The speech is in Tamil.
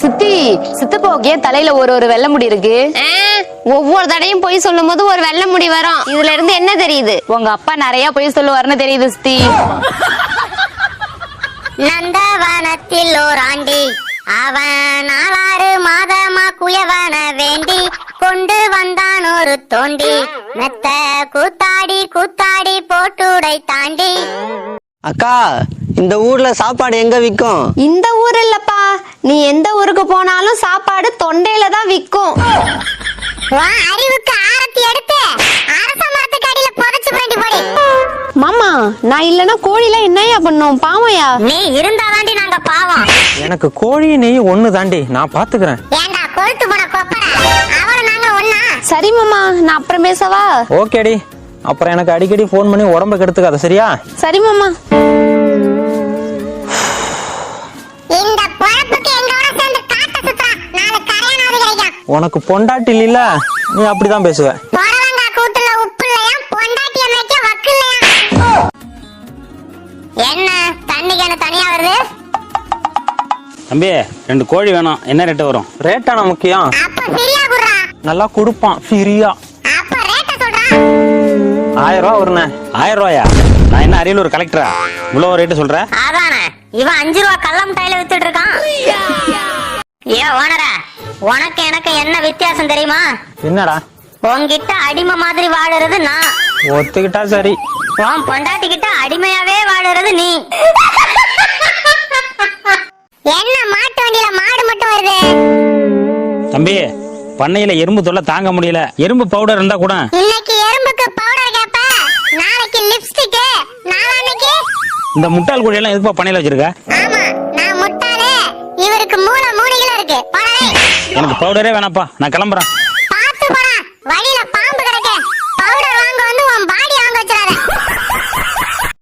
சித்தி சித்தப்பாவுக்கு ஏன் தலையில ஒரு ஒரு வெள்ளை முடி இருக்கு. ஒவ்வொரு தடையும் போய் சொல்லும் போது ஒரு வெள்ளை முடி வரும். இதுல இருந்து என்ன தெரியுது? உங்க அப்பா நிறைய போய் சொல்லுவாருன்னு தெரியுது சித்தி. நந்தவனத்தில் ஓராண்டி அவன் நாலாறு மாதமா குயவன வேண்டி கொண்டு வந்தான் ஒரு தோண்டி. மெத்த கூத்தாடி கூத்தாடி போட்டுடை தாண்டி. அக்கா இந்த ஊர்ல சாப்பாடு எங்க விக்கும்? இந்த ஊர் இல்லப்பா. நீ எந்த ஊருக்கு போனாலும் சாப்பாடு தொண்டையில தான் விக்கும். உன் அறிவுக்கு ஆரத்தி எடுத்து அரச மரத்துக்கு அடியில புதைச்சு புரண்டி போடி. மாமா நான் இல்லனா கோழிலாம் என்னையா பண்ணும்? பாவையா நீ இருந்தாதாண்டி நாங்க பாவம். எனக்கு கோழி நெய் ஒண்ணு தாண்டி நான் பாத்துக்கிறேன். ஏண்டா கொழுத்து போன கொப்பர? அவளும் நாங்க ஒண்ணா? சரி மாமா நான் அப்புறம் பேசவா? ஓகேடி. அப்புறம் எனக்கு அடிக்கடி ஃபோன் பண்ணி உடம்ப கெடுத்துக்காத சரியா? சரி மாமா. உனக்கு பொண்டாட்டி இல்ல நீ அப்படிதான் பேசுவ. என்ன? தண்ணி கேன தனியா வருது? தம்பி ரெண்டு கோழி வேணும். என்ன ரேட்டு வரும்? ரேட்டான முக்கியம். அப்ப ஃப்ரீயா குடுறா. நல்லா கொடுப்பான் ஃப்ரீயா அப்ப ரேட்ட சொல்றா. ஆயிரம் ரூபா வருண்ணே. ஆயிரம் ரூபாயா? நான் என்ன அரியலூர் கலெக்டரா இவ்வளோ ரேட்டு சொல்ற? அதானே. இவன் அஞ்சு ரூபா கள்ள மிட்டாயில வித்துட்டு இருக்கான். ஏ ஓனரா. உனக்கு எனக்கு என்ன வித்தியாசம் தெரியுமா? என்னடா? உன்கிட்ட அடிமை மாதிரி வாழுறது நான். ஒத்துக்கிட்டா சரி. உன் பொண்டாட்டி கிட்ட அடிமையாவே வாழுறது நீ. என்ன மாட்டு வண்டியில மாடு மட்டும் வருது? தம்பி பண்ணையில எறும்பு தொல்லை தாங்க முடியல. எறும்பு பவுடர் இருந்தா கூட. இன்னைக்கு எறும்புக்கு பவுடர் கேப்ப. நாளைக்கு லிப்ஸ்டிக் நாளான்னைக்கு. இந்த முட்டாள் கோழி எல்லாம் எதுப்பா பண்ணையில வச்சிருக்க? ஆமா நான் முட்டாளே. இவருக்கு மூளை போடவே எனக்கு பவுடரே வேணாப்பா நான் கிளம்புறேன்.